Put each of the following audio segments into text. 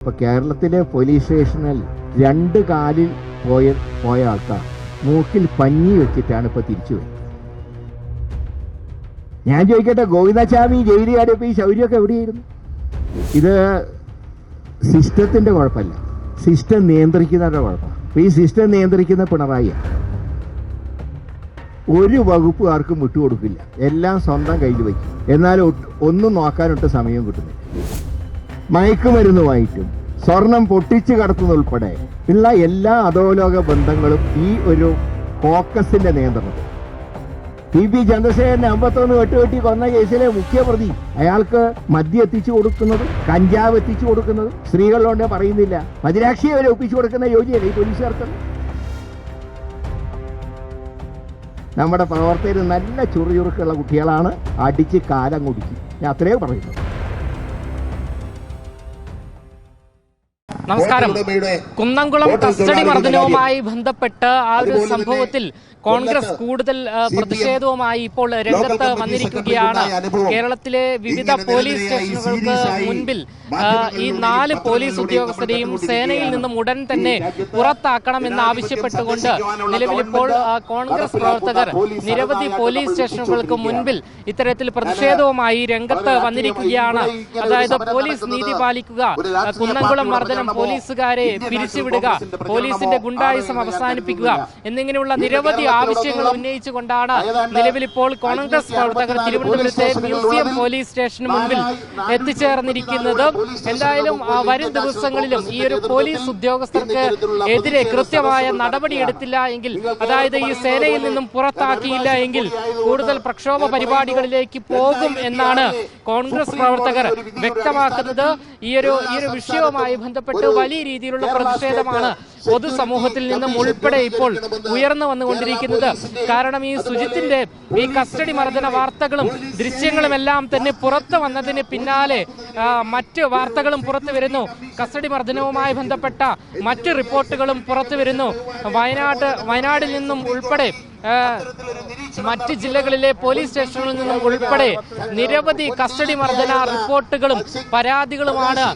ഇപ്പൊ കേരളത്തിലെ പോലീസ് സ്റ്റേഷനിൽ രണ്ട് കാലിൽ പോയ പോയ ആൾക്കാർ മൂക്കിൽ പഞ്ഞി വെച്ചിട്ടാണ് ഇപ്പൊ തിരിച്ചു വരുന്നത്. ഞാൻ ചോദിക്കട്ടെ ഗോവിന്ദസ്വാമി ജയിലിൽ കാടിയപ്പോ ഈ ശൗര്യമൊക്കെ എവിടെയായിരുന്നു? ഇത് സിസ്റ്റത്തിന്റെ കുഴപ്പമല്ല. സിസ്റ്റം നിയന്ത്രിക്കുന്നവരുടെ കുഴപ്പമാണ്. ഈ സിസ്റ്റം നിയന്ത്രിക്കുന്ന പിണറായി ഒരു വകുപ്പ് ആർക്കും വിട്ടുകൊടുക്കില്ല. എല്ലാം സ്വന്തം കയ്യിൽ വയ്ക്കും. എന്നാൽ ഒന്നും നോക്കാനൊട്ട് സമയം കിട്ടുന്നില്ല. മയക്കുമരുന്നുമായിട്ടും സ്വർണം പൊട്ടിച്ചു കടത്തുന്നുൾപ്പെടെ ഉള്ള എല്ലാ അധോലോക ബന്ധങ്ങളും ഈ ഒരു കോക്കസിന്റെ നിയന്ത്രണത്തിൽ. പി. പി. ചന്ദ്രശേഖരനെ അമ്പത്തൊന്ന് വെട്ടുകെട്ടി കൊന്ന കേസിലെ മുഖ്യപ്രതി അയാൾക്ക് മദ്യം എത്തിച്ചു കൊടുക്കുന്നത് കഞ്ചാവ് എത്തിച്ചു കൊടുക്കുന്നത് സ്ത്രീകളിലോണ്ട് പറയുന്നില്ല. മദിരാക്ഷിയെ വരെ ഒപ്പിച്ചു കൊടുക്കുന്ന യോജിയല്ല ഈ പോലീസുകാർക്ക്? നമ്മുടെ പ്രവർത്തകർ നല്ല ചുറുചുറുക്കുള്ള കുട്ടികളാണ്. അടിച്ച് കാലം കുടിക്കും ഞാൻ അത്രയേ പറയുന്നു നമസ്കാരം. കുന്നംകുളം കസ്റ്റഡി മർദ്ദനവുമായി ബന്ധപ്പെട്ട് ആ ഒരു സംഭവത്തിൽ കോൺഗ്രസ് കൂടുതൽ പ്രതിഷേധവുമായി ഇപ്പോൾ രംഗത്ത് വന്നിരിക്കുകയാണ്. കേരളത്തിലെ വിവിധ പോലീസ് സ്റ്റേഷനുകൾക്ക് മുൻപിൽ ഈ നാല് പോലീസ് ഉദ്യോഗസ്ഥരെയും സേനയിൽ. നിന്നും ഉടൻ തന്നെ പുറത്താക്കണമെന്ന് ആവശ്യപ്പെട്ടുകൊണ്ട് നിലവിലിപ്പോൾ കോൺഗ്രസ് പ്രവർത്തകർ നിരവധി പോലീസ് സ്റ്റേഷനുകൾക്ക് മുൻപിൽ ഇത്തരത്തിൽ പ്രതിഷേധവുമായി രംഗത്ത് വന്നിരിക്കുകയാണ്. അതായത് പോലീസ് നീതി പാലിക്കുക കുന്നംകുളം മർദ്ദനം പോലീസുകാരെ പിരിച്ചുവിടുക പോലീസിന്റെ ഗുണ്ടായുസം അവസാനിപ്പിക്കുക. എന്നിങ്ങനെയുള്ള നിരവധി ആവശ്യങ്ങൾ ഉന്നയിച്ചുകൊണ്ടാണ് നിലവിലിപ്പോൾ നിലവിൽ ഇപ്പോൾ കോൺഗ്രസ് പ്രവർത്തകർ 564 തിരുവനന്തപുരത്തെ മ്യൂസിയം പോലീസ് സ്റ്റേഷന് മുമ്പിൽ എത്തിച്ചേർന്നിരിക്കുന്നത് എന്തായാലും വരും ദിവസങ്ങളിലും ഈ ഒരു പോലീസ് ഉദ്യോഗസ്ഥർക്ക് എതിരെ കൃത്യമായ നടപടി. എടുത്തില്ല എങ്കിൽ അതായത് ഈ സേനയിൽ നിന്നും പുറത്താക്കിയില്ല എങ്കിൽ കൂടുതൽ പ്രക്ഷോഭ പരിപാടികളിലേക്ക് പോകും എന്നാണ് കോൺഗ്രസ് പ്രവർത്തകർ വ്യക്തമാക്കുന്നത് ഈ ഒരു ഈ ഒരു വിഷയവുമായി ബന്ധപ്പെട്ട് വലിയ രീതിയിലുള്ള പ്രതിഷേധമാണ് പൊതുസമൂഹത്തിൽ നിന്നും ഉൾപ്പെടെ ഇപ്പോൾ ഉയർന്നു വന്നുകൊണ്ടിരിക്കുന്നത്. കാരണം ഈ സുജിത്തിന്റെ ഈ കസ്റ്റഡി മർദ്ദന വാർത്തകളും ദൃശ്യങ്ങളും എല്ലാം തന്നെ പുറത്തു വന്നതിന് പിന്നാലെ മറ്റ് വാർത്തകളും പുറത്തു വരുന്നു. കസ്റ്റഡി മർദ്ദനവുമായി ബന്ധപ്പെട്ട മറ്റ് റിപ്പോർട്ടുകളും പുറത്തു വരുന്നു. വയനാട് വയനാടിൽ നിന്നും ഉൾപ്പെടെ മറ്റ് ജില്ലകളിലെ പോലീസ് സ്റ്റേഷനുകളിൽ നിന്നും ഉൾപ്പെടെ നിരവധി കസ്റ്റഡി മർദ്ദന റിപ്പോർട്ടുകളും പരാതികളുമാണ്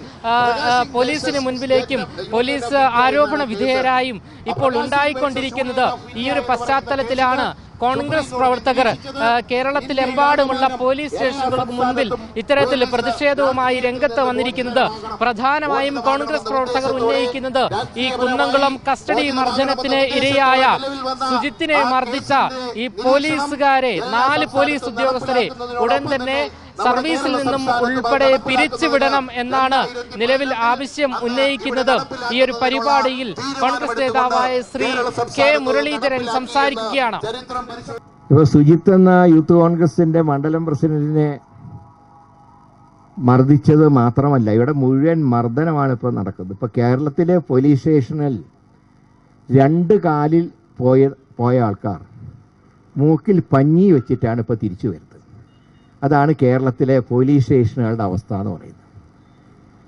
പോലീസിന് മുൻപിലേക്കും പോലീസ് ആരോപണ വിധേയരായും ഇപ്പോൾ ഉണ്ടായിക്കൊണ്ടിരിക്കുന്നത്. ഈ ഒരു പശ്ചാത്തലത്തിലാണ് കോൺഗ്രസ് പ്രവർത്തകർ കേരളത്തിലെമ്പാടുമുള്ള പോലീസ് സ്റ്റേഷനുകൾക്ക് മുൻപിൽ ഇത്തരത്തിൽ പ്രതിഷേധവുമായി രംഗത്ത് വന്നിരിക്കുന്നത് പ്രധാനമായും കോൺഗ്രസ് പ്രവർത്തകർ ഉന്നയിക്കുന്നത് ഈ കുന്നംകുളം കസ്റ്റഡി മർദ്ദനത്തിന് ഇരയായ സുജിത്തിനെ മർദ്ദിച്ച ഈ പോലീസുകാരെ നാല് പോലീസ് ഉദ്യോഗസ്ഥരെ ഉടൻ തന്നെ സർവീസിൽ നിന്നും ഉൾപ്പെടെ പിരിച്ചുവിടണം എന്നാണ് നിലവിൽ ആവശ്യം ഉന്നയിക്കുന്നത് ഈ ഒരു പരിപാടിയിൽ കോൺഗ്രസ് നേതാവായ ശ്രീ കെ മുരളീധരൻ സംസാരിക്കുകയാണ്. ഇപ്പൊ സുജിത്ത് എന്ന യൂത്ത് കോൺഗ്രസിന്റെ മണ്ഡലം പ്രസിഡന്റിനെ മർദ്ദിച്ചത് മാത്രമല്ല ഇവിടെ മുഴുവൻ മർദ്ദനമാണ് ഇപ്പോൾ നടക്കുന്നത്. ഇപ്പൊ കേരളത്തിലെ പോലീസ് സ്റ്റേഷനിൽ രണ്ട് കാലിൽ പോയ പോയ ആൾക്കാർ മൂക്കിൽ പഞ്ഞി വെച്ചിട്ടാണ് ഇപ്പോൾ തിരിച്ചു വരുന്നത്. അതാണ് കേരളത്തിലെ പോലീസ് സ്റ്റേഷനുകളുടെ അവസ്ഥ എന്ന് പറയുന്നത്.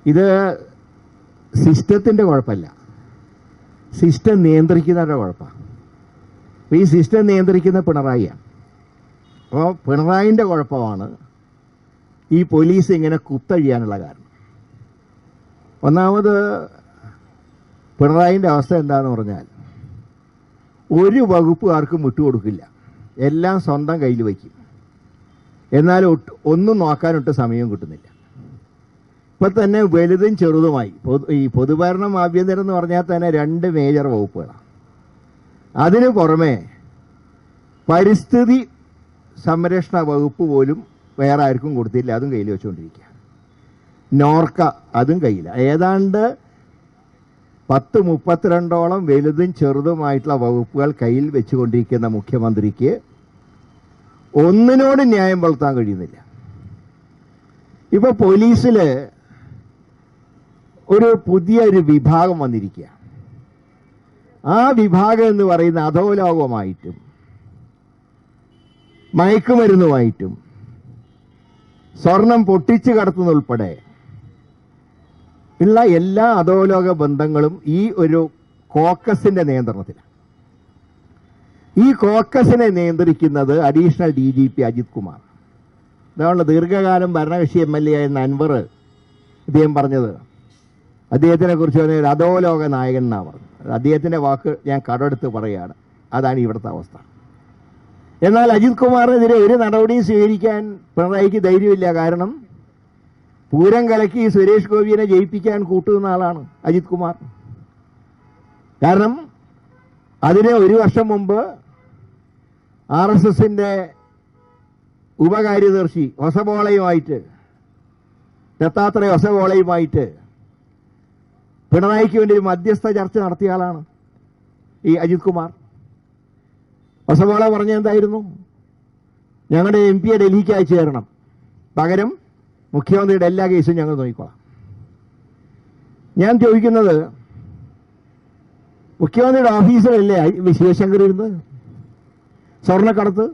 ഇത് സിസ്റ്റത്തിന്റെ കുഴപ്പമല്ല. സിസ്റ്റം നിയന്ത്രിക്കുന്നവരുടെ കുഴപ്പമാണ് ഈ സിസ്റ്റം നിയന്ത്രിക്കുന്ന പിണറായിയാണ്. അപ്പോൾ പിണറായിന്റെ കുഴപ്പമാണ് ഈ പോലീസ് ഇങ്ങനെ കുത്തഴിയാനുള്ള കാരണം. ഒന്നാമത് പിണറായിന്റെ അവസ്ഥ എന്താണെന്ന് പറഞ്ഞാൽ ഒരു വകുപ്പ് ആർക്കും വിട്ടുകൊടുക്കില്ല. എല്ലാം സ്വന്തം കയ്യിൽ വയ്ക്കും. എന്നാൽ ഒന്നും നോക്കാനൊട്ട് സമയം കിട്ടുന്നില്ല. ഇപ്പം തന്നെ വലുതും ചെറുതുമായി ഈ പൊതുഭരണം ആഭ്യന്തരം എന്ന് പറഞ്ഞാൽ തന്നെ രണ്ട് മേജർ വകുപ്പുകളാണ്. അതിന് പുറമെ പരിസ്ഥിതി സംരക്ഷണ വകുപ്പ് പോലും വേറെ ആർക്കും കൊടുത്തില്ല അതും കയ്യിൽ വെച്ചുകൊണ്ടിരിക്കുക നോർക്ക അതും കയ്യില്ല ഏതാണ്ട് പത്ത് മുപ്പത്തിരണ്ടോളം വലുതും ചെറുതുമായിട്ടുള്ള വകുപ്പുകൾ കയ്യിൽ വെച്ചുകൊണ്ടിരിക്കുന്ന മുഖ്യമന്ത്രിക്ക് ഒന്നിനോട് ന്യായം വളർത്താൻ കഴിയുന്നില്ല. ഇപ്പൊ പോലീസിൽ ഒരു പുതിയ ഒരു വിഭാഗം വന്നിരിക്കുക ആ വിഭാഗം എന്ന് പറയുന്ന അധോലോകമായിട്ടും മയക്കുമരുന്നുമായിട്ടും സ്വർണം പൊട്ടിച്ചു കടത്തുന്നുൾപ്പെടെ ഉള്ള എല്ലാ അധോലോക ബന്ധങ്ങളും ഈ ഒരു കോക്കസിന്റെ നിയന്ത്രണത്തിലാണ്. ഈ കോക്കസിനെ നിയന്ത്രിക്കുന്നത് additional D G P Ajith Kumar. ഇതാണ് ദീർഘകാലം ഭരണകക്ഷി എം എൽ എ ആയിരുന്ന അൻവർ ഇദ്ദേഹം പറഞ്ഞത്. അദ്ദേഹത്തിനെ കുറിച്ച് പറഞ്ഞ അധോലോക നായകൻ എന്നാണ് പറഞ്ഞത്. അദ്ദേഹത്തിന്റെ വാക്ക് ഞാൻ കടമെടുത്ത് പറയുകയാണ്. അതാണ് ഇവിടുത്തെ അവസ്ഥ. എന്നാൽ അജിത് കുമാറിനെതിരെ ഒരു നടപടിയും സ്വീകരിക്കാൻ പിണറായിക്ക് ധൈര്യമില്ല. കാരണം പൂരം കലക്കി സുരേഷ് ഗോപിയെ ജയിപ്പിക്കാൻ കൂട്ടുന്ന ആളാണ് അജിത് കുമാർ. കാരണം അതിന് ഒരു വർഷം മുമ്പ് ആർ എസ് എസിന്റെ ഉപകാര്യദർശി ഒസബോളയുമായിട്ട് ദത്താത്രയ ഒസബോളയുമായിട്ട് പിണറായിക്ക് വേണ്ടി ഒരു മധ്യസ്ഥ ചർച്ച നടത്തിയ ആളാണ് ഈ അജിത് കുമാർ. ഒസബോള പറഞ്ഞ എന്തായിരുന്നു ഞങ്ങളുടെ എം പിയെ ഡൽഹിക്ക് അയച്ചു തരണം. പകരം മുഖ്യമന്ത്രിയുടെ എല്ലാ കേസും ഞങ്ങൾ നോക്കിക്കോളാം. ഞാൻ ചോദിക്കുന്നത് മുഖ്യമന്ത്രിയുടെ ഓഫീസിലല്ലേ ശിവശങ്കർ ഇരുന്ന് സ്വർണക്കടത്ത്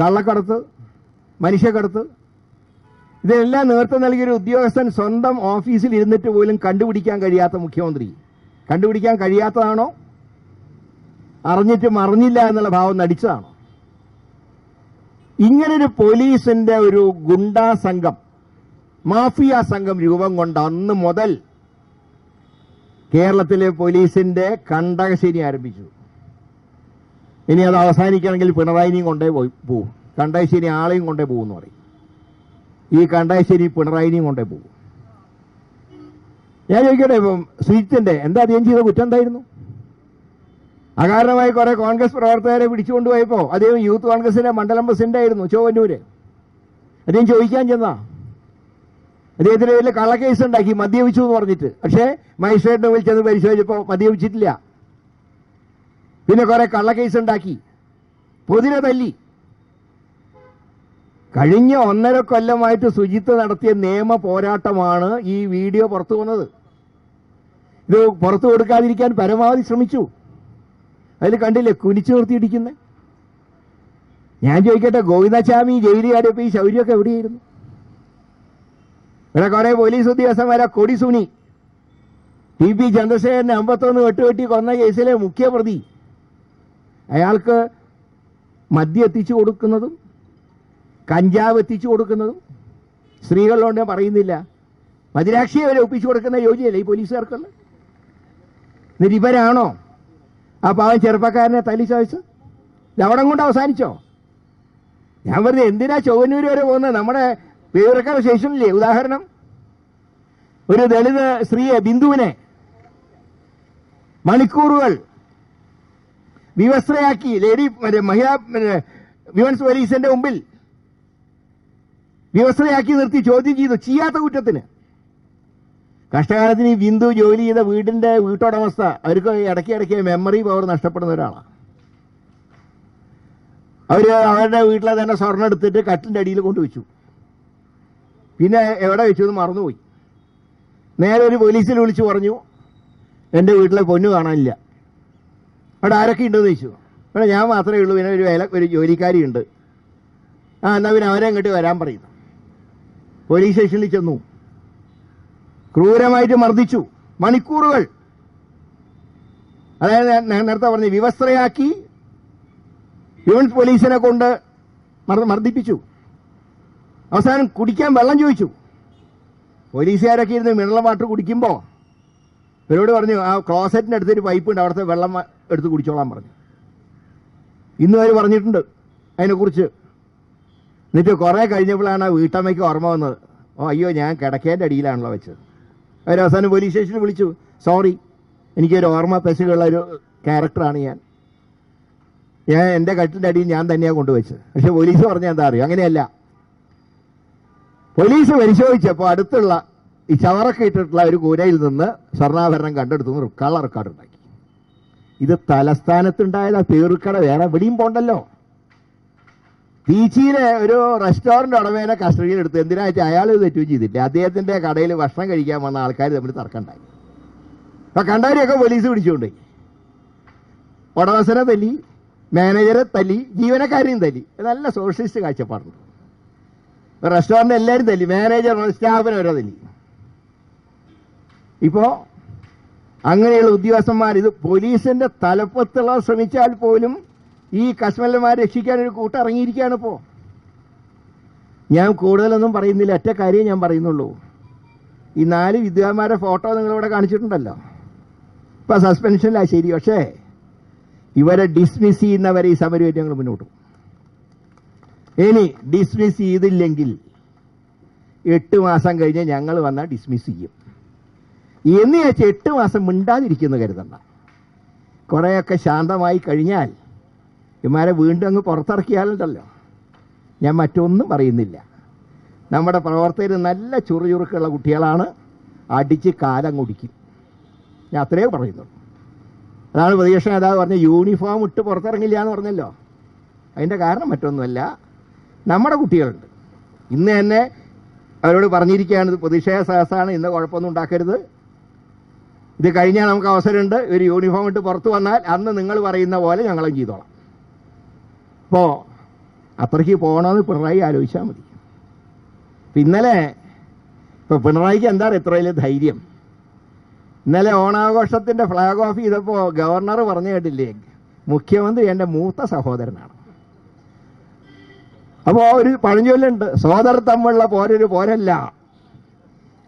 കള്ളക്കടത്ത് മനുഷ്യക്കടത്ത്. ഇതെല്ലാം നേതൃത്വം നൽകിയൊരു ഉദ്യോഗസ്ഥൻ സ്വന്തം ഓഫീസിൽ ഇരുന്നിട്ട് പോലും കണ്ടുപിടിക്കാൻ കഴിയാത്ത മുഖ്യമന്ത്രി. കണ്ടുപിടിക്കാൻ കഴിയാത്തതാണോ? അറിഞ്ഞിട്ട് മറിഞ്ഞില്ല എന്നുള്ള ഭാവം നടിച്ചതാണോ? ഇങ്ങനൊരു പോലീസിന്റെ ഒരു ഗുണ്ടാ സംഘം മാഫിയ സംഘം രൂപം കൊണ്ട അന്ന് മുതൽ കേരളത്തിലെ പോലീസിന്റെ കണ്ടകശേരി ആരംഭിച്ചു. ഇനി അത് അവസാനിക്കണമെങ്കിൽ പിണറായിനെയും കൊണ്ടേ പോയി പോവും. കണ്ടകശ്ശേരി ആളെയും കൊണ്ടേ പോകും എന്ന് പറയും. ഈ കണ്ടകശ്ശേരി പിണറായിനെയും കൊണ്ടേ പോകും. ഞാൻ ചോദിക്കട്ടെ ഇപ്പം സുജിത്തിന്റെ എന്താ അദ്ദേഹം ചെയ്ത കുറ്റം എന്തായിരുന്നു? അകാരണമായി കുറെ കോൺഗ്രസ് പ്രവർത്തകരെ പിടിച്ചുകൊണ്ടുപോയപ്പോൾ അദ്ദേഹം യൂത്ത് കോൺഗ്രസിന്റെ മണ്ഡലം പ്രസിഡന്റ് ആയിരുന്നു ചോവന്നൂര് അദ്ദേഹം ചോദിക്കാൻ ചെന്നാ. അദ്ദേഹത്തിന് വലിയ കള്ളക്കേസ് ഉണ്ടാക്കി മദ്യപിച്ചു എന്ന് പറഞ്ഞിട്ട്. പക്ഷേ മജിസ്ട്രേറ്റിന് വിളിച്ചത് പരിശോധിച്ചപ്പോൾ പരിശോധിച്ചപ്പോ മദ്യപിച്ചിട്ടില്ല. പിന്നെ കുറെ കള്ളക്കേസ് ഉണ്ടാക്കി പൊതിരെ തല്ലി. കഴിഞ്ഞ ഒന്നര കൊല്ലമായിട്ട് സുജിത്ത് നടത്തിയ നിയമ പോരാട്ടമാണ് ഈ വീഡിയോ പുറത്തു വന്നത്. ഇത് പുറത്തു കൊടുക്കാതിരിക്കാൻ പരമാവധി ശ്രമിച്ചു. അതിൽ കണ്ടില്ലേ കുനിച്ചു നിർത്തിയിടിക്കുന്നത് ഞാൻ ചോദിക്കട്ടെ ഗോവിന്ദസ്വാമി ജയിലിൽ കാടിയപ്പോ ഈ ശൗര്യമൊക്കെ എവിടെയായിരുന്നു? ഇവിടെ കുറെ പോലീസ് ഉദ്യോഗസ്ഥന്മാരെ കൊടിസുനി. ടി പി ചന്ദ്രശേഖരനെ അമ്പത്തൊന്ന് വെട്ടുവെട്ടി കൊന്ന കേസിലെ മുഖ്യപ്രതി. അയാൾക്ക് മദ്യം എത്തിച്ചു കൊടുക്കുന്നതും കഞ്ചാവ് എത്തിച്ചു കൊടുക്കുന്നതും സ്ത്രീകളിലോണ്ട് പറയുന്നില്ല. മദിരാക്ഷിയെ വരെ ഒപ്പിച്ചു കൊടുക്കുന്ന യോജിയല്ലേ ഈ പോലീസുകാർക്കുള്ള എന്നിട്ട് ഇവരാണോ ആ പാവൻ ചെറുപ്പക്കാരനെ തല്ലി ചോദിച്ചത് അവിടെ കൊണ്ട് അവസാനിച്ചോ? ഞാൻ വെറുതെ എന്തിനാ ചൊവ്വന്നൂര് വരെ പോകുന്നത്? നമ്മുടെ വിവരക്കാർ സ്റ്റേഷനില്ലേ ഉദാഹരണം. ഒരു ദളിത് സ്ത്രീയെ ബിന്ദുവിനെ മണിക്കൂറുകൾ വിവസ്ത്രയാക്കി. ലേഡി മഹിളാ വിമൻസ് പോലീസിന്റെ മുമ്പിൽ വിവസ്ത്രയാക്കി നിർത്തി ചോദ്യം ചെയ്തു ചെയ്യാത്ത കുറ്റത്തിന്. കഷ്ടകാലത്തിന് ഈ ബിന്ദു ജോലി ചെയ്ത വീടിന്റെ വീട്ടുടമസ്ഥ അവർക്ക് ഇടയ്ക്ക് ഇടയ്ക്ക് മെമ്മറി പവർ നഷ്ടപ്പെടുന്ന ഒരാളാണ് അവർ അവരുടെ വീട്ടിലെ തന്നെ സ്വർണം എടുത്തിട്ട് കട്ടിന്റെ അടിയിൽ കൊണ്ടുവച്ചു പിന്നെ എവിടെ വെച്ചു എന്ന് മറന്നുപോയി. നേരെ ഒരു പോലീസിൽ വിളിച്ചു പറഞ്ഞു എന്റെ വീട്ടിലെ പൊന്നു കാണാനില്ല. അവിടെ ആരൊക്കെ ഉണ്ടെന്ന് ചോദിച്ചു. അവിടെ ഞാൻ മാത്രമേ ഉള്ളൂ പിന്നെ ഒരു വേല ഒരു ജോലിക്കാരി ഉണ്ട്. ആ എന്നാ പിന്നെ അവരെ അങ്ങോട്ട് വരാൻ പറയുന്നു. പോലീസ് സ്റ്റേഷനിൽ ചെന്നു. ക്രൂരമായിട്ട് മർദ്ദിച്ചു. മണിക്കൂറുകൾ. അതായത് നേരത്തെ പറഞ്ഞു വിവസ്ത്രയാക്കി യൂണിറ്റ് പോലീസിനെ കൊണ്ട് മർ- മർദ്ദിപ്പിച്ചു. അവസാനം കുടിക്കാൻ വെള്ളം ചോദിച്ചു. പോലീസുകാരൊക്കെ ഇരുന്ന് മിനറൽ വാട്ടർ കുടിക്കുമ്പോൾ ഇവരോട് പറഞ്ഞു ആ ക്ലോസറ്റിന്റെ അടുത്തൊരു പൈപ്പ് ഉണ്ട് അവിടുത്തെ വെള്ളം എടുത്ത് കുടിച്ചോളാൻ പറഞ്ഞു. ഇന്ന് അവർ പറഞ്ഞിട്ടുണ്ട് അതിനെക്കുറിച്ച്. എന്നിട്ട് കുറേ കഴിഞ്ഞപ്പോഴാണ് ആ വീട്ടമ്മയ്ക്ക് ഓർമ്മ വന്നത്. ഓ അയ്യോ ഞാൻ കിടക്കേന്റെ അടിയിലാണല്ലോ വെച്ചത്. അവർ അവസാനം പോലീസ് സ്റ്റേഷനിൽ വിളിച്ചു. സോറി എനിക്കൊരു ഓർമ്മ പെശകുള്ള ഒരു ക്യാരക്ടറാണ് ഞാൻ. ഞാൻ എന്റെ കട്ടിന്റെ അടിയിൽ ഞാൻ തന്നെയാണ് കൊണ്ടുവച്ചത്. പക്ഷെ പോലീസ് പറഞ്ഞാൽ എന്താ അറിയോ? അങ്ങനെയല്ല. പോലീസ് പരിശോധിച്ചപ്പോൾ അടുത്തുള്ള ഈ ചവറൊക്കെ ഇട്ടിട്ടുള്ള ഒരു കൂരയിൽ നിന്ന് സ്വർണാഭരണം കണ്ടെടുത്തു കള്ള റെക്കോർഡ് ഉണ്ടാക്കി. ഇത് തലസ്ഥാനത്തുണ്ടായതാ പേറുക്കട വേറെ എവിടെയും പോണ്ടല്ലോ. ബീച്ചിയിലെ ഒരു റെസ്റ്റോറന്റ് ഉടമേനെ കസ്റ്റഡിയിൽ എടുത്തു. എന്തിനാ വെച്ചാൽ അയാൾ ഇത് തെറ്റുകയും ചെയ്തില്ല? അദ്ദേഹത്തിന്റെ കടയിൽ ഭക്ഷണം കഴിക്കാൻ വന്ന ആൾക്കാർ തമ്മിൽ തർക്കമുണ്ടായി. അപ്പൊ കണ്ടവരെയൊക്കെ പോലീസ് പിടിച്ചുകൊണ്ട് ഉടമസ്ഥനെ തല്ലി മാനേജറെ തല്ലി ജീവനക്കാരെയും തല്ലി. നല്ല സോഷ്യലിസ്റ്റ് കാഴ്ചപ്പാടുണ്ട് റെസ്റ്റോറന്റ് എല്ലാവരും തല്ലി മാനേജർ സ്റ്റാഫിനെ വരെ തല്ലി. ഇപ്പോ അങ്ങനെയുള്ള ഉദ്യോഗസ്ഥന്മാർ ഇത് പോലീസിന്റെ തലപ്പത്തുള്ള ശ്രമിച്ചാൽ പോലും ഈ കശ്മലന്മാരെ രക്ഷിക്കാൻ ഒരു കൂട്ടിറങ്ങിയിരിക്കുകയാണ് ഇപ്പോ. ഞാൻ കൂടുതലൊന്നും പറയുന്നില്ല. ഒറ്റ കാര്യം ഞാൻ പറയുന്നുള്ളൂ. ഈ നാല് വിദ്വാന്മാരുടെ ഫോട്ടോ നിങ്ങളിവിടെ കാണിച്ചിട്ടുണ്ടല്ലോ. ഇപ്പൊ സസ്പെൻഷനിലാ ശരി. പക്ഷേ ഇവരെ ഡിസ്മിസ് ചെയ്യുന്നവരെ ഈ സമരമായിട്ട് ഞങ്ങൾ മുന്നോട്ട് ഇനി ഡിസ്മിസ് ചെയ്തില്ലെങ്കിൽ എട്ട് മാസം കഴിഞ്ഞ് ഞങ്ങൾ വന്നാൽ ഡിസ്മിസ് ചെയ്യും. എന്ന് വെച്ചാൽ എട്ട് മാസം മിണ്ടാതിരിക്കുന്നു കരുതണ്ട. കുറേയൊക്കെ ശാന്തമായി കഴിഞ്ഞാൽ ഇമാരെ വീണ്ടും അങ്ങ് പുറത്തിറക്കിയാലുണ്ടല്ലോ. ഞാൻ മറ്റൊന്നും പറയുന്നില്ല. നമ്മുടെ പ്രവർത്തകർ നല്ല ചുറുചുറുക്കുള്ള കുട്ടികളാണ്. അടിച്ച് കാലം കുടിക്കും ഞാൻ അത്രേ പറയുന്നുള്ളൂ അതാണ് പ്രതീക്ഷ. നേതാവ് പറഞ്ഞ യൂണിഫോം ഇട്ട് പുറത്തിറങ്ങില്ല എന്ന് പറഞ്ഞല്ലോ. അതിന്റെ കാരണം മറ്റൊന്നുമല്ല നമ്മുടെ കുട്ടികളുണ്ട്. ഇന്ന് തന്നെ അവരോട് പറഞ്ഞിരിക്കുകയാണ് പ്രതിഷേധ സഹസാണ് ഇന്ന് കുഴപ്പമൊന്നും ഉണ്ടാക്കരുത്. ഇത് കഴിഞ്ഞാൽ നമുക്ക് അവസരമുണ്ട്. ഒരു യൂണിഫോം ഇട്ട് പുറത്തു വന്നാൽ അന്ന് നിങ്ങൾ പറയുന്ന പോലെ ഞങ്ങളും ചെയ്തോളാം. അപ്പോൾ അത്രയ്ക്ക് പോകണമെന്ന് പിണറായി ആലോചിച്ചാൽ മതി. ഇന്നലെ ഇപ്പോൾ പിണറായിക്ക് എന്താ ഇത്ര വലിയ ധൈര്യം? ഇന്നലെ ഓണാഘോഷത്തിന്റെ ഫ്ലാഗ് ഓഫ് ചെയ്തപ്പോൾ ഗവർണർ പറഞ്ഞു കേട്ടില്ലേ മുഖ്യമന്ത്രി എന്റെ മൂത്ത സഹോദരനാണ്. അപ്പോൾ ഒരു പഴഞ്ചൊല്ലുണ്ട് സോദർ തമ്മിലുള്ള പോരൊരു പോരല്ല.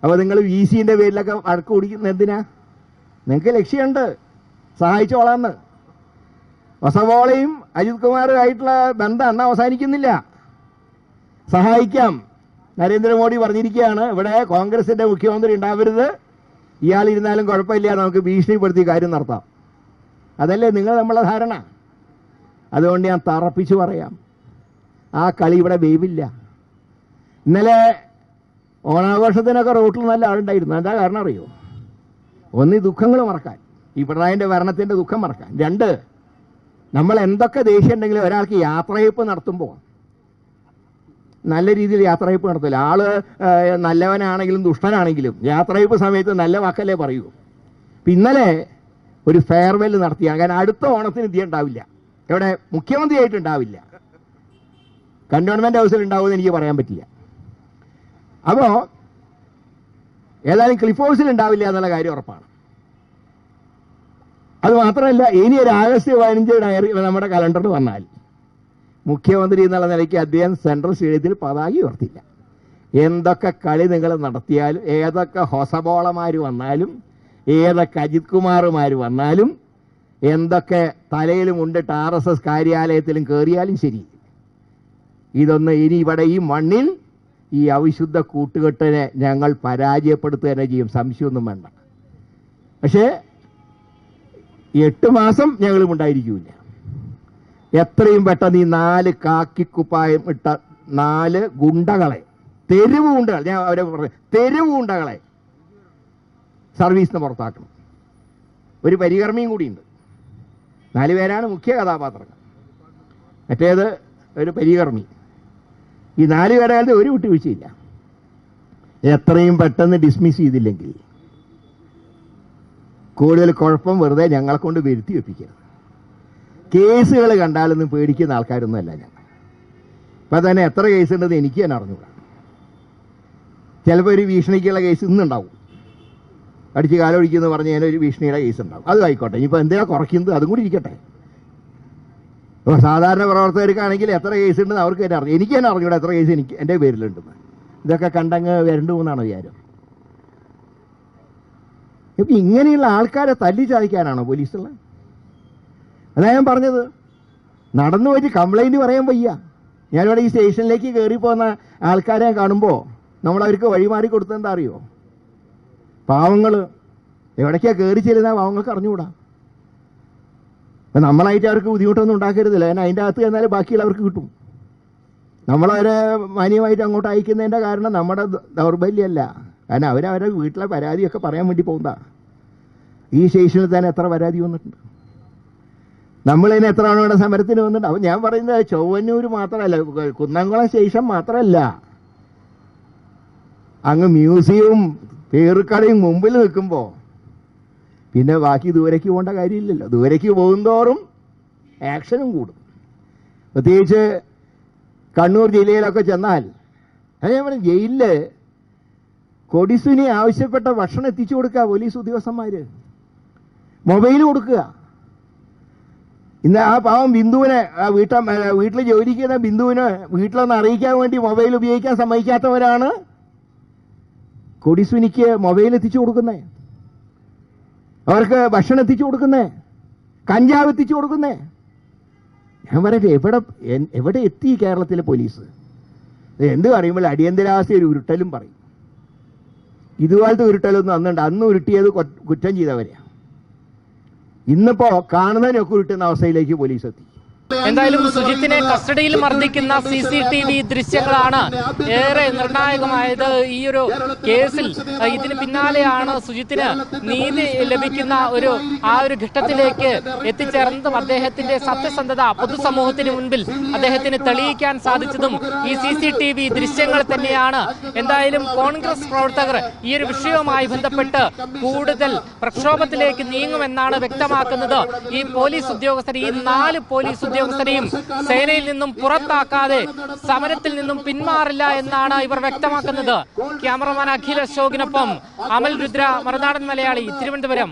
അപ്പോൾ നിങ്ങൾ വി സിന്റെ പേരിലൊക്കെ വഴക്ക് കുടിക്കുന്ന എന്തിനാ? നിങ്ങൾക്ക് ലക്ഷ്യമുണ്ട്. സഹായിച്ചോളാന്ന്. വസവോളയും അജിത് കുമാറുമായിട്ടുള്ള ബന്ധം അന്ന് അവസാനിക്കുന്നില്ല. സഹായിക്കാം. നരേന്ദ്രമോദി പറഞ്ഞിരിക്കുകയാണ് ഇവിടെ കോൺഗ്രസിന്റെ മുഖ്യമന്ത്രി ഉണ്ടാവരുത്. ഇയാൾ ഇരുന്നാലും കുഴപ്പമില്ല നമുക്ക് ഭീഷണിപ്പെടുത്തി കാര്യം നടത്താം. അതല്ലേ നിങ്ങൾ നമ്മളെ ധാരണ? അതുകൊണ്ട് ഞാൻ തറപ്പിച്ചു പറയാം. ആ കളി ഇവിടെ വേവില്ല. ഇന്നലെ ഓണാഘോഷത്തിനൊക്കെ റോട്ടിൽ നല്ല ആളുണ്ടായിരുന്നു. എന്താ കാരണം അറിയോ? ഒന്ന് ഈ ദുഃഖങ്ങൾ മറക്കാൻ. ഈ പിണറായിന്റെ ഭരണത്തിന്റെ ദുഃഖം മറക്കാൻ. രണ്ട് നമ്മൾ എന്തൊക്കെ ദേഷ്യം ഉണ്ടെങ്കിലും ഒരാൾക്ക് യാത്രയപ്പ് നടത്തുമ്പോൾ നല്ല രീതിയിൽ യാത്രയപ്പ് നടത്തില്ല ആൾ നല്ലവനാണെങ്കിലും ദുഷ്ടനാണെങ്കിലും യാത്രയപ്പ് സമയത്ത് നല്ല വാക്കല്ലേ പറയൂ. ഇന്നലെ ഒരു ഫെയർവെൽ നടത്തി. അങ്ങനെ അടുത്ത ഓണത്തിന് ഇതി ഉണ്ടാവില്ല. ഇവിടെ മുഖ്യമന്ത്രിയായിട്ട് ഉണ്ടാവില്ല. കണ്ടോൺമെന്റ് ഹൗസിൽ ഉണ്ടാവുമെന്ന് എനിക്ക് പറയാൻ പറ്റില്ല. അപ്പോ ഏതായാലും ക്ലിഫ് ഹൗസിൽ ഉണ്ടാവില്ല എന്നുള്ള കാര്യം ഉറപ്പാണ്. അത് മാത്രമല്ല ഇനി ഒരു ആഗസ്റ്റ് പതിനഞ്ച് ഡയറി നമ്മുടെ കലണ്ടറിൽ വന്നാൽ മുഖ്യമന്ത്രി എന്നുള്ള നിലയ്ക്ക് അദ്ദേഹം സെൻട്രൽ സ്റ്റേഡിയത്തിൽ പതാക ഉയർത്തില്ല. എന്തൊക്കെ കളി നിങ്ങൾ നടത്തിയാലും ഏതൊക്കെ ഹൊസബോളമാർ വന്നാലും ഏതൊക്കെ അജിത് കുമാറുമാർ വന്നാലും എന്തൊക്കെ തലയിലും ഉണ്ടിട്ട് ആർ എസ് എസ് കാര്യാലയത്തിലും കയറിയാലും ശരി. ഇതൊന്ന് ഇനി ഇവിടെ ഈ മണ്ണിൽ ഈ അവിശുദ്ധ കൂട്ടുകെട്ടിനെ ഞങ്ങൾ പരാജയപ്പെടുത്തുക തന്നെ ചെയ്യും. സംശയമൊന്നും വേണ്ട. പക്ഷേ എട്ട് മാസം ഞങ്ങളും ഉണ്ടായിരിക്കില്ല എത്രയും പെട്ടെന്ന് ഈ നാല് കാക്കിക്കുപ്പായം ഇട്ട നാല് ഗുണ്ടകളെ തെരുവ് ഗുണ്ടകൾ ഞാൻ അവരെ പറഞ്ഞു തെരുവ് ഗുണ്ടകളെ സർവീസിന് പുറത്താക്കണം. ഒരു പരികർമ്മിയും കൂടിയുണ്ട്. നാല് പേരാണ് മുഖ്യ കഥാപാത്രങ്ങൾ. മറ്റേത് ഒരു പരികർമ്മി. ഈ നാല് പേരുടെ ഒരു വിട്ടുവീഴ്ചയില്ല എത്രയും പെട്ടെന്ന് ഡിസ്മിസ് ചെയ്തില്ലെങ്കിൽ കൂടുതൽ കുഴപ്പം വെറുതെ ഞങ്ങളെ കൊണ്ട് വരുത്തി വെപ്പിക്കരുത്. കേസുകൾ കണ്ടാലൊന്നും പേടിക്കുന്ന ആൾക്കാരൊന്നുമല്ല ഞങ്ങൾ. ഇപ്പം തന്നെ എത്ര കേസ് ഉണ്ടെന്ന് എനിക്ക് തന്നെ അറിഞ്ഞുകൂടാ. ചിലപ്പോൾ ഒരു ഭീഷണിക്കുള്ള കേസ് ഇന്നുണ്ടാവും. അടിച്ച് കാലൊഴിക്കുമെന്ന് പറഞ്ഞ് ഞാൻ ഒരു ഭീഷണിയുടെ കേസ് ഉണ്ടാവും. അത് ആയിക്കോട്ടെ. ഇനിയിപ്പോൾ എന്തിനാ കുറയ്ക്കുന്നത്? അതും കൂടി ഇരിക്കട്ടെ. സാധാരണ പ്രവർത്തകർക്കാണെങ്കിൽ എത്ര കേസ് ഉണ്ടെന്ന് അവർക്ക് തന്നെ അറിഞ്ഞു എനിക്ക് തന്നെ അറിഞ്ഞൂടാ എത്ര കേസ് എനിക്ക് എന്റെ പേരിലുണ്ടെന്ന്. ഇതൊക്കെ കണ്ടങ്ങ് വരണ്ടു എന്നാണ് വിചാരം? ഇപ്പം ഇങ്ങനെയുള്ള ആൾക്കാരെ തല്ലി ചാദിക്കാനാണോ പോലീസുള്ള അതാ ഞാൻ പറഞ്ഞത്. നടന്നു പോയിട്ട് കംപ്ലൈന്റ് പറയാൻ വയ്യ. ഞാനിവിടെ ഈ സ്റ്റേഷനിലേക്ക് കയറി പോകുന്ന ആൾക്കാരെ കാണുമ്പോൾ നമ്മൾ അവർക്ക് വഴിമാറി കൊടുത്തെന്താ അറിയോ? പാവങ്ങൾ എവിടേക്കാ കയറി ചെല്ലുന്ന പാവങ്ങൾക്ക് അറിഞ്ഞുകൂടാ. അപ്പം നമ്മളായിട്ട് അവർക്ക് ബുദ്ധിമുട്ടൊന്നും ഉണ്ടാക്കരുതില്ല. കാരണം അതിന്റെ അകത്ത് ചെന്നാൽ ബാക്കിയുള്ളവർക്ക് കിട്ടും. നമ്മളവരെ മാന്യമായിട്ട് അങ്ങോട്ട് അയക്കുന്നതിന്റെ കാരണം നമ്മുടെ ദൗർബല്യമല്ല കാരണം അവരവരെ വീട്ടിലെ പരാതിയൊക്കെ പറയാൻ വേണ്ടി പോകുന്നതാ. ഈ സ്റ്റേഷനിൽ തന്നെ എത്ര പരാതി വന്നിട്ടുണ്ട്. നമ്മളിതിന് എത്ര ആണോ ഇവിടെ സമരത്തിന് വന്നിട്ടുണ്ട്. അപ്പം ഞാൻ പറയുന്നത് ചൊവ്വന്നൂർ മാത്രമല്ല കുന്നംകുളം സ്റ്റേഷൻ മാത്രമല്ല. അങ്ങ് മ്യൂസിയവും പേറുക്കടയും മുമ്പിൽ നിൽക്കുമ്പോൾ പിന്നെ ബാക്കി ദൂരേക്ക് പോകേണ്ട കാര്യമില്ലല്ലോ. ദൂരേക്ക് പോകുന്തോറും ആക്ഷനും കൂടും. പ്രത്യേകിച്ച് കണ്ണൂർ ജില്ലയിലൊക്കെ ചെന്നാൽ ഞാൻ പറഞ്ഞു ജയിലിൽ കൊടിസുനി ആവശ്യപ്പെട്ട ഭക്ഷണം എത്തിച്ചു കൊടുക്കുക പോലീസ് ഉദ്യോഗസ്ഥന്മാര്. മൊബൈൽ കൊടുക്കുക. ഇന്ന് ആ പാവം ബിന്ദുവിനെ വീട്ട വീട്ടിൽ ജോലിക്ക് ചെയ്യുന്ന ബിന്ദുവിനെ വീട്ടിലൊന്ന് അറിയിക്കാൻ വേണ്ടി മൊബൈൽ ഉപയോഗിക്കാൻ സമ്മതിക്കാത്തവരാണ് കൊടിസുനിക്ക് മൊബൈൽ എത്തിച്ചു കൊടുക്കുന്നേ അവർക്ക് ഭക്ഷണം എത്തിച്ചു കൊടുക്കുന്നേ? കഞ്ചാവ് എത്തിച്ചു കൊടുക്കുന്നേ? ഞാൻ പറയട്ടെ എവിടെ എവിടെ എത്തി കേരളത്തിലെ പോലീസ്? എന്ത് പറയുമ്പോൾ അടിയന്തരാവസ്ഥ ഒരു ഉരുട്ടലും പറയും. ഇതുപോലത്തെ ഉരുട്ടലൊന്നും അന്നുണ്ട്. അന്ന് ഉരുട്ടിയത് കുറ്റം ചെയ്തവരെയാണ് ഇന്നിപ്പോ കാണുന്നതിനൊക്കെ ഉരുട്ടുന്ന അവസ്ഥയിലേക്ക് പോലീസ് എത്തി. എന്തായാലും സുജിത്തിനെ കസ്റ്റഡിയിൽ മർദ്ദിക്കുന്ന സി സി ടി വി ദൃശ്യങ്ങളാണ് ഏറെ നിർണായകമായത് ഈ ഒരു കേസിൽ. ഇതിന് പിന്നാലെയാണ് സുജിത്തിന് നീതി ലഭിക്കുന്ന ഒരു ആ ഒരു ഘട്ടത്തിലേക്ക് എത്തിച്ചേർന്നതും അദ്ദേഹത്തിന്റെ സത്യസന്ധത പൊതുസമൂഹത്തിന് മുൻപിൽ അദ്ദേഹത്തിന് തെളിയിക്കാൻ സാധിച്ചതും ഈ സി സി ടി വി ദൃശ്യങ്ങൾ തന്നെയാണ്. എന്തായാലും കോൺഗ്രസ് പ്രവർത്തകർ ഈ ഒരു വിഷയവുമായി ബന്ധപ്പെട്ട് കൂടുതൽ പ്രക്ഷോഭത്തിലേക്ക് നീങ്ങുമെന്നാണ് വ്യക്തമാക്കുന്നത്. ഈ പോലീസ് ഉദ്യോഗസ്ഥർ ഈ നാല് പോലീസ് ഉദ്യോഗസ്ഥരെയും സേനയിൽ നിന്നും പുറത്താക്കാതെ സമരത്തിൽ നിന്നും പിന്മാറില്ല എന്നാണ് ഇവർ വ്യക്തമാക്കുന്നത്. ക്യാമറമാൻ അഖിൽ അശോകിനൊപ്പം അമൽ രുദ്ര മറുനാടൻ മലയാളി തിരുവനന്തപുരം.